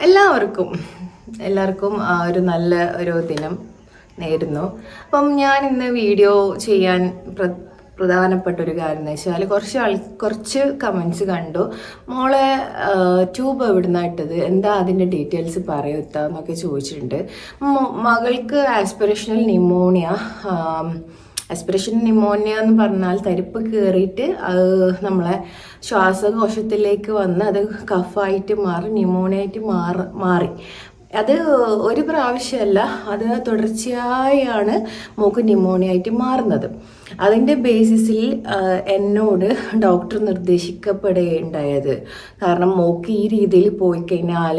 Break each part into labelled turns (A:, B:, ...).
A: എല്ലാവർക്കും എല്ലാവർക്കും ഒരു നല്ല ഒരു ദിനം നേരുന്നു. അപ്പം ഞാൻ ഇന്ന് വീഡിയോ ചെയ്യാൻ പ്ര- പ്രധാനപ്പെട്ട ഒരു കാര്യം എന്ന് വെച്ചാൽ കുറച്ച് ആൾ കുറച്ച് കമൻസ് കണ്ടു. മോളെ ട്യൂബ് എവിടുന്ന ഇട്ടത്? എന്താ അതിന്റെ ഡീറ്റെയിൽസ് പറയുത്ത എന്നൊക്കെ ചോദിച്ചിട്ടുണ്ട്. മകൾക്ക് ആസ്പിറേഷണൽ ന്യൂമോണിയ ആസ്പിറേഷൻ ന്യൂമോണിയ എന്ന് പറഞ്ഞാൽ തരിപ്പ് കയറിയിട്ട് അത് നമ്മളെ ശ്വാസകോശത്തിലേക്ക് വന്ന് അത് കഫായിട്ട് മാറി ന്യൂമോണിയ ആയിട്ട് മാറി മാറി. അത് ഒരു പ്രാവശ്യമല്ല അത് തുടർച്ചയായാണ് മോക്ക് ന്യൂമോണിയ ആയിട്ട് മാറുന്നത്. അതിന്റെ ബേസിസിൽ എന്നോട് ഡോക്ടർ നിർദ്ദേശിക്കപ്പെടുകയുണ്ടായത്. കാരണം മോക്ക് ഈ രീതിയിൽ പോയി കഴിഞ്ഞാൽ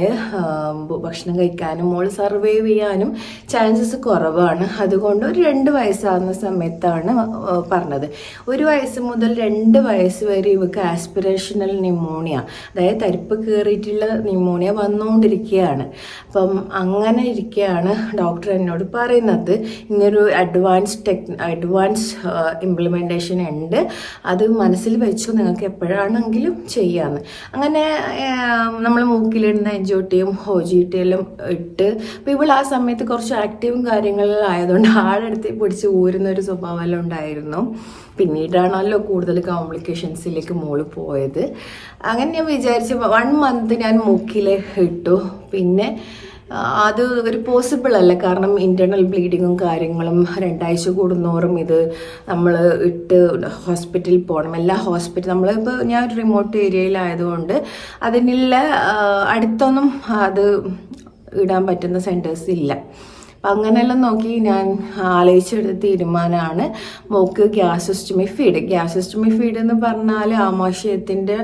A: ഭക്ഷണം കഴിക്കാനും മോൾ സർവൈവ് ചെയ്യാനും ചാൻസസ് കുറവാണ്. അതുകൊണ്ട് ഒരു രണ്ട് വയസ്സാകുന്ന സമയത്താണ് പറഞ്ഞത്. ഒരു വയസ്സ് മുതൽ രണ്ട് വയസ്സ് വരെ ഇവക്ക് ആസ്പിറേഷണൽ ന്യൂമോണിയ അതായത് തരിപ്പ് കയറിയിട്ടുള്ള ന്യൂമോണിയ വന്നുകൊണ്ടിരിക്കുകയാണ് അപ്പം അങ്ങനെ ഇരിക്കുകയാണ് ഡോക്ടർ എന്നോട് പറയുന്നത്. ഇങ്ങനൊരു അഡ്വാൻസ് ടെക് അഡ്വാൻസ് ഇംപ്ലിമെന്റേഷൻ ഉണ്ട്. അത് മനസ്സിൽ വെച്ചു നിങ്ങൾക്ക് എപ്പോഴാണെങ്കിലും ചെയ്യാമെന്ന് അങ്ങനെ നമ്മൾ മൂക്കിലിടുന്ന എൻജോട്ടിയും ഹോജിട്ടിയെല്ലാം ഇട്ട് അപ്പോൾ ഇവൾ ആ സമയത്ത് കുറച്ച് ആക്റ്റീവും കാര്യങ്ങളിലായതുകൊണ്ട് ആളെടുത്ത് പിടിച്ച് ഊരുന്ന ഒരു സ്വഭാവമെല്ലാം ഉണ്ടായിരുന്നു. പിന്നീടാണല്ലോ കൂടുതൽ കോംപ്ലിക്കേഷൻസിലേക്ക് മോൾ പോയത്. അങ്ങനെ ഞാൻ വിചാരിച്ച വൺ മന്ത് ഞാൻ മൂക്കിൽ ഇട്ടു. പിന്നെ അത് ഒരു പോസിബിൾ അല്ല. കാരണം ഇന്റേണൽ ബ്ലീഡിങ്ങും കാര്യങ്ങളും രണ്ടാഴ്ച കൂടുന്നോറും ഇത് നമ്മൾ ഇട്ട് ഹോസ്പിറ്റലിൽ പോകണം എല്ലാ ഹോസ്പിറ്റൽ നമ്മളിപ്പോൾ ഞാൻ ഒരു റിമോട്ട് ഏരിയയിലായതുകൊണ്ട് അതിനുള്ള അടുത്തൊന്നും അത് ഇടാൻ പറ്റുന്ന സെന്റേഴ്സ് ഇല്ല. അപ്പം അങ്ങനെയെല്ലാം നോക്കി ഞാൻ ആലോചിച്ചെടുത്ത തീരുമാനമാണ്. Mock gastrostomy feed. Gastrostomy feed എന്ന് പറഞ്ഞാൽ ആമാശയത്തിന്റെ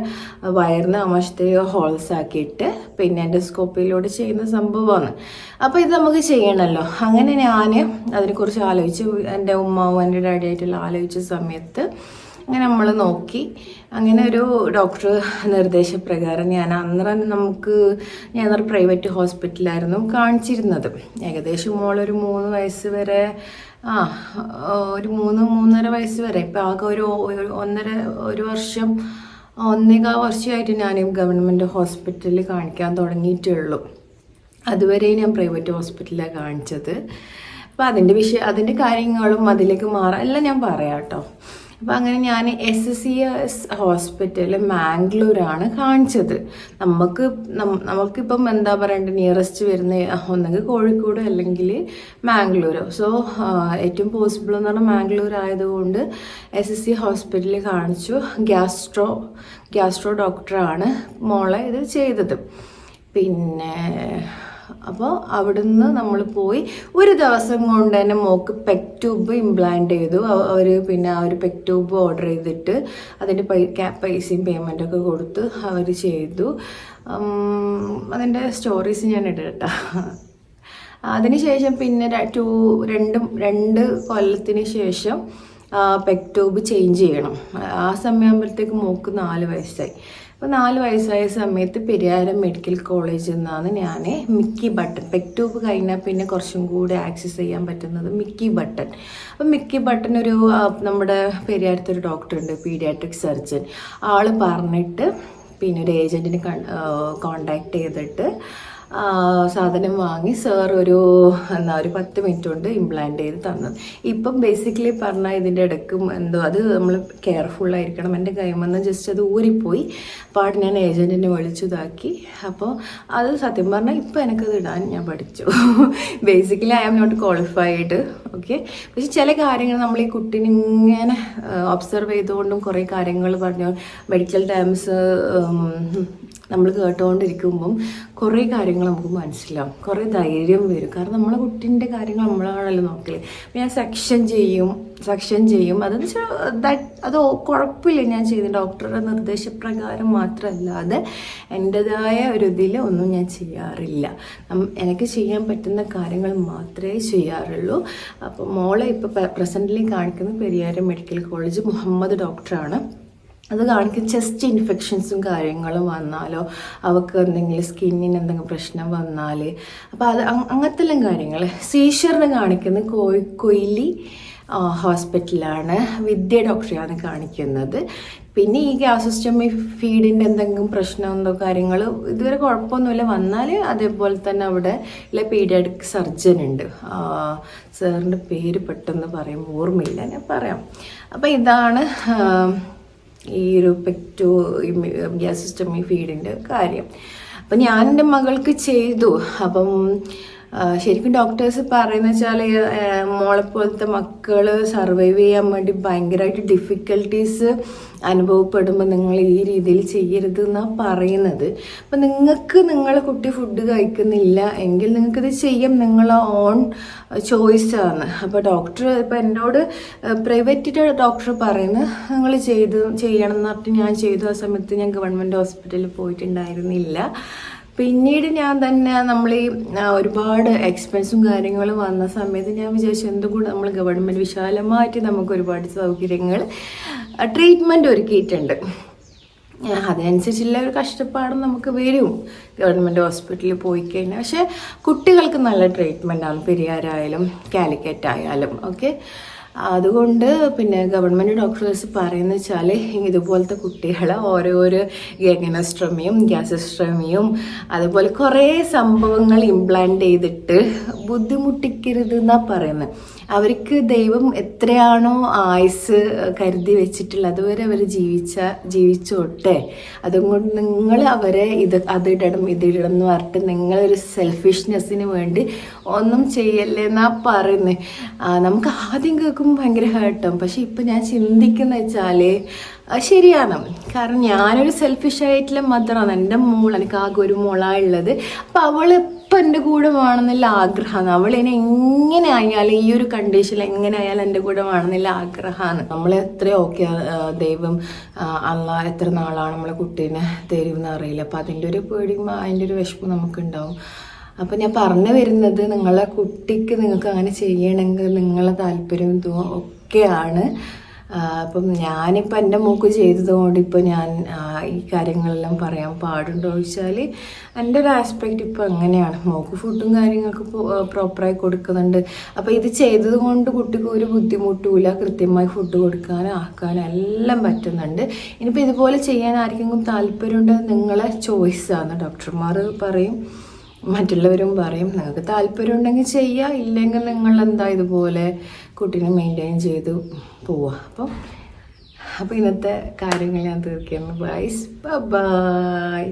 A: വയറിന് ആമാശയത്തെ ഹോൾസ് ആക്കിയിട്ട് പിന്നെ എൻഡോസ്കോപ്പിയിലൂടെ ചെയ്യുന്ന സംഭവമാണ്. അപ്പോൾ ഇത് നമുക്ക് ചെയ്യണമല്ലോ അങ്ങനെ ഞാൻ അതിനെക്കുറിച്ച് ആലോചിച്ച് എന്റെ ഉമ്മാവും എന്റെ ഡാഡിയായിട്ടുള്ള ആലോചിച്ച സമയത്ത് അങ്ങനെ നമ്മൾ നോക്കി. അങ്ങനെ ഒരു ഡോക്ടർ നിർദ്ദേശപ്രകാരം ഞാൻ അന്നേരം നമുക്ക് ഞാൻ ഒരു പ്രൈവറ്റ് ഹോസ്പിറ്റലായിരുന്നു കാണിച്ചിരുന്നത്. ഏകദേശം മോളൊരു മൂന്ന് വയസ്സ് വരെ ആ ഒരു മൂന്ന് മൂന്നര വയസ്സ് വരെ. ഇപ്പം ആകെ ഒരു ഒരു ഒന്നര ഒരു വർഷം ഒന്നേകാ വർഷമായിട്ട് ഞാൻ ഗവൺമെന്റ് ഹോസ്പിറ്റലിൽ കാണിക്കാൻ തുടങ്ങിയിട്ടുള്ളൂ. അതുവരെ ഞാൻ പ്രൈവറ്റ് ഹോസ്പിറ്റലിലാണ് കാണിച്ചത്. അപ്പോൾ അതിന്റെ വിഷയം അതിന്റെ കാര്യങ്ങളും അതിലേക്ക് മാറാം. എല്ലാം ഞാൻ പറയാം കേട്ടോ അപ്പോൾ അങ്ങനെ ഞാൻ എസ് സി എസ് ഹോസ്പിറ്റൽ മാംഗ്ലൂരാണ് കാണിച്ചത്. നമുക്ക് നമുക്കിപ്പം എന്താ പറയണ്ടത് നിയറസ്റ്റ് വരുന്ന ഒന്നെങ്കിൽ കോഴിക്കോട് അല്ലെങ്കിൽ മാംഗ്ലൂർ സോ ഏറ്റവും പോസിബിൾ എന്ന് പറഞ്ഞാൽ മാംഗ്ലൂർ ആയതുകൊണ്ട് എസ് എസ് സി ഹോസ്പിറ്റലിൽ കാണിച്ചു. ഗ്യാസ്ട്രോ ഗ്യാസ്ട്രോ ഡോക്ടറാണ് മോളെ ഇത് ചെയ്തത്. പിന്നെ അപ്പോൾ അവിടുന്ന് നമ്മൾ പോയി ഒരു ദിവസം കൊണ്ട് തന്നെ മോക്ക് പെക് ട്യൂബ് ഇംപ്ലാന്റ് ചെയ്തു. അവർ പിന്നെ ആ ഒരു പെക് ട്യൂബ് ഓർഡർ ചെയ്തിട്ട് അതിന്റെ പൈ പൈസയും പേയ്മെന്റൊക്കെ കൊടുത്ത് അവർ ചെയ്തു. അതിന്റെ സ്റ്റോറീസ് ഞാൻ ഇടട്ടാ. അതിനുശേഷം പിന്നെ ടു രണ്ടും രണ്ട് കൊല്ലത്തിന് ശേഷം പെക് ട്യൂബ് ചേഞ്ച് ചെയ്യണം. ആ സമയമാകുമ്പോഴത്തേക്ക് മോക്ക് നാല് വയസ്സായി. അപ്പോൾ നാല് വയസ്സായ സമയത്ത് പെരിയാരം മെഡിക്കൽ കോളേജിൽ നിന്നാണ് ഞാൻ മിക്കി ബട്ടൺ പെക് കഴിഞ്ഞാൽ പിന്നെ കുറച്ചും കൂടി ആക്സസ് ചെയ്യാൻ പറ്റുന്നത് മിക്കി ബട്ടൺ. അപ്പം മിക്കി ബട്ടൺ ഒരു നമ്മുടെ പെരിയാരത്തൊരു ഡോക്ടറുണ്ട് പീഡിയാട്രിക് സർജൻ. ആൾ പറഞ്ഞിട്ട് പിന്നെ ഒരു ഏജന്റിനെ കോണ്ടാക്ട് ചെയ്തിട്ട് സാധനം വാങ്ങി സാർ ഒരു എന്താ ഒരു പത്ത് മിനിറ്റ് കൊണ്ട് ഇംപ്ലാന്റ് ചെയ്ത് തന്നത്. ഇപ്പം ബേസിക്കലി പറഞ്ഞാൽ ഇതിന്റെ ഇടയ്ക്ക് എന്തോ അത് നമ്മൾ കെയർഫുൾ ആയിരിക്കണം. എന്റെ കൈമെന്ന് ജസ്റ്റ് അത് ഊരിപ്പോയി. പാട് ഞാൻ ഏജന്റിനെ വിളിച്ചതാക്കി അപ്പോൾ അത് സത്യം പറഞ്ഞാൽ ഇപ്പം എനിക്കത് ഇടാൻ ഞാൻ പഠിച്ചു. Basically I am not qualified okay പക്ഷെ ചില കാര്യങ്ങൾ നമ്മൾ ഈ കുട്ടീനെ ഇങ്ങനെ ഒബ്സർവ് ചെയ്തുകൊണ്ടും കുറേ കാര്യങ്ങൾ പറഞ്ഞു മെഡിക്കൽ ടേംസ് നമ്മൾ കേട്ടുകൊണ്ടിരിക്കുമ്പം കുറേ കാര്യങ്ങൾ നമുക്ക് മനസ്സിലാവും. കുറേ ധൈര്യം വരും. കാരണം നമ്മളെ കുട്ടീന്റെ കാര്യങ്ങൾ നമ്മളാണല്ലോ നോക്കൽ. ഞാൻ സെക്ഷൻ ചെയ്യും സെക്ഷൻ ചെയ്യും. അതെന്ന് വെച്ചാൽ ദാറ്റ് അത് കുഴപ്പമില്ല. ഞാൻ ചെയ്ത ഡോക്ടറുടെ നിർദ്ദേശപ്രകാരം മാത്രമല്ലാതെ എന്റെതായ ഒരു ഇതിൽ ഒന്നും ഞാൻ ചെയ്യാറില്ല. എനിക്ക് ചെയ്യാൻ പറ്റുന്ന കാര്യങ്ങൾ മാത്രമേ ചെയ്യാറുള്ളൂ. അപ്പോൾ മോളെ ഇപ്പോൾ പ്രസന്റ്ലി കാണിക്കുന്നത് പെരിയാരം മെഡിക്കൽ കോളേജ് മുഹമ്മദ് ഡോക്ടറാണ് അത് കാണിക്കുന്ന ചെസ്റ്റ് ഇൻഫെക്ഷൻസും കാര്യങ്ങളും വന്നാലോ അവൾക്ക് എന്തെങ്കിലും സ്കിന്നിന് എന്തെങ്കിലും പ്രശ്നം വന്നാൽ അപ്പോൾ അത് അങ്- അങ്ങനത്തെ എല്ലാം കാര്യങ്ങൾ. സീഷറിന് കാണിക്കുന്നത് കോഴി കൊയിലി ഹോസ്പിറ്റലാണ് വിദ്യ ഡോക്ടറെയാണ് കാണിക്കുന്നത്. പിന്നെ ഈ ഗ്യാസ് സിസ്റ്റം ഫീഡിന്റെ എന്തെങ്കിലും പ്രശ്നം എന്തോ കാര്യങ്ങൾ ഇതുവരെ കുഴപ്പമൊന്നുമില്ല. വന്നാൽ അതേപോലെ തന്നെ അവിടെ ഇല്ല പീഡിയാട്രിക് സർജൻ ഉണ്ട്. സാറിന്റെ പേര് പെട്ടെന്ന് പറയും ഓർമ്മയില്ല. ഞാൻ പറയാം. അപ്പം ഇതാണ് ഈ ഒരു പെക്റ്റോ ഗ്യാസ് സിസ്റ്റം ഈ ഫീഡിന്റെ കാര്യം. അപ്പം ഞാൻ എന്റെ മകൾക്ക് ചെയ്തു. അപ്പം ശരിക്കും ഡോക്ടേഴ്സ് പറയുന്ന വെച്ചാൽ മോളെ പോലത്തെ മക്കൾ സർവൈവ് ചെയ്യാൻ വേണ്ടി ഭയങ്കരമായിട്ട് ഡിഫിക്കൽട്ടീസ് അനുഭവപ്പെടുമ്പോൾ നിങ്ങൾ ഈ രീതിയിൽ ചെയ്യരുത് എന്നാണ് പറയുന്നത്. അപ്പം നിങ്ങൾക്ക് നിങ്ങളെ കുട്ടി ഫുഡ് കഴിക്കുന്നില്ല എങ്കിൽ നിങ്ങൾക്കിത് ചെയ്യാം നിങ്ങളെ ഓൺ ചോയ്സാണ് അപ്പോൾ ഡോക്ടർ ഇപ്പം എന്നോട് പ്രൈവറ്റ് ഡോക്ടർ പറയുന്നത് നിങ്ങൾ ചെയ്ത് ചെയ്യണം എന്ന് പറഞ്ഞിട്ട് ഞാൻ ചെയ്തു. ആ സമയത്ത് ഞാൻ ഗവൺമെന്റ് ഹോസ്പിറ്റലിൽ പോയിട്ടുണ്ടായിരുന്നില്ല. പിന്നീട് ഞാൻ തന്നെ നമ്മൾ ഈ ഒരുപാട് എക്സ്പെൻസും കാര്യങ്ങളും വന്ന സമയത്ത് ഞാൻ വിചാരിച്ചു എന്തുകൂടെ നമ്മൾ ഗവൺമെന്റ് വിശാലമായിട്ട് നമുക്ക് ഒരുപാട് സൗകര്യങ്ങൾ ട്രീറ്റ്മെന്റ് ഒരുക്കിയിട്ടുണ്ട്. അതിനനുസരിച്ചുള്ള ഒരു കഷ്ടപ്പാടും നമുക്ക് വരും. ഗവൺമെന്റ് ഹോസ്പിറ്റലിൽ പോയി കഴിഞ്ഞാൽ പക്ഷേ കുട്ടികൾക്ക് നല്ല ട്രീറ്റ്മെന്റാണ് പെരിയാരായാലും കാലിക്കറ്റ് ആയാലും ഓക്കെ അതുകൊണ്ട് പിന്നെ ഗവൺമെന്റ് ഡോക്ടേഴ്സ് പറയുന്ന വെച്ചാൽ ഇതുപോലത്തെ കുട്ടികളെ ഓരോരോ ഗഗനസ്ട്രമിയും ഗ്യാസസ്ട്രമിയും അതുപോലെ കുറേ സംഭവങ്ങൾ ഇംപ്ലാന്റ് ചെയ്തിട്ട് ബുദ്ധിമുട്ടിക്കരുത് എന്നാണ് പറയുന്നത് അവർക്ക് ദൈവം എത്രയാണോ ആയുസ് കരുതി വെച്ചിട്ടുള്ളത് അതുവരെ അവർ ജീവിച്ച ജീവിച്ചോട്ടെ. അതുകൊണ്ട് നിങ്ങൾ അവരെ ഇത് അതിടണം ഇതിടണം എന്ന് പറഞ്ഞിട്ട് നിങ്ങളൊരു സെൽഫിഷ്നെസ്സിന് വേണ്ടി ഒന്നും ചെയ്യല്ലേ എന്നാ പറയുന്നത് നമുക്ക് ആദ്യം കേൾക്കുമ്പോൾ ഭയങ്കര ഹേർട്ടും പക്ഷെ ഇപ്പം ഞാൻ ചിന്തിക്കുന്ന വെച്ചാൽ ശരിയാണ്. കാരണം ഞാനൊരു സെൽഫിഷ് ആയിട്ടുള്ള മദറാണ് എന്റെ മോൾ എനിക്ക് ആകെ ഒരു മോളാണ് ഉള്ളത്. അപ്പം അവൾ ഇപ്പം എന്റെ കൂടെ വേണമെന്നുള്ള ആഗ്രഹമാണ്. അവൾ ഇനി എങ്ങനെ ആയാലും ഈ ഒരു കണ്ടീഷനിൽ എങ്ങനെ ആയാലും എന്റെ കൂടെ വേണമെന്നുള്ള ആഗ്രഹമാണ്. നമ്മൾ എത്ര ഓക്കെ ദൈവം അല്ല എത്ര നാളാണ് നമ്മളെ കുട്ടീനെ തരുമെന്ന് അറിയില്ല. അപ്പം അതിന്റെ ഒരു പേടിയും അതിന്റെ ഒരു വിഷമം നമുക്കുണ്ടാവും. അപ്പം ഞാൻ പറഞ്ഞു വരുന്നത് നിങ്ങളെ കുട്ടിക്ക് നിങ്ങൾക്ക് അങ്ങനെ ചെയ്യണമെങ്കിൽ നിങ്ങളെ താല്പര്യം ഒക്കെയാണ്. അപ്പം ഞാനിപ്പോൾ എന്റെ മൂക്ക് ചെയ്തതുകൊണ്ട് ഇപ്പോൾ ഞാൻ ഈ കാര്യങ്ങളെല്ലാം പറയാൻ പാടുണ്ടോ ചോദിച്ചാൽ എന്റെ ഒരു ആസ്പെക്റ്റ് ഇപ്പോൾ അങ്ങനെയാണ്. മോക്ക് ഫുഡും കാര്യങ്ങൾക്ക് പ്രോപ്പറായി കൊടുക്കുന്നുണ്ട്. അപ്പോൾ ഇത് ചെയ്തത് കൊണ്ട് കുട്ടിക്ക് ഒരു ബുദ്ധിമുട്ടുമില്ല. കൃത്യമായി ഫുഡ് കൊടുക്കാനും ആക്കാനും എല്ലാം പറ്റുന്നുണ്ട്. ഇനിയിപ്പോൾ ഇതുപോലെ ചെയ്യാൻ ആർക്കെങ്കിലും താല്പര്യമുണ്ടെങ്കിൽ നിങ്ങളെ ചോയ്സാണ് ഡോക്ടർമാർ പറയും. മറ്റുള്ളവരും പറയും നിങ്ങൾക്ക് താല്പര്യം ഉണ്ടെങ്കിൽ ചെയ്യുക ഇല്ലെങ്കിൽ നിങ്ങൾ എന്താ ഇതുപോലെ കുട്ടീനെ മെയിന്റെയിൻ ചെയ്തു പോവുക അപ്പം അപ്പോൾ ഇന്നത്തെ കാര്യങ്ങൾ ഞാൻ തീർക്കുന്നു ബൈസ് ബൈ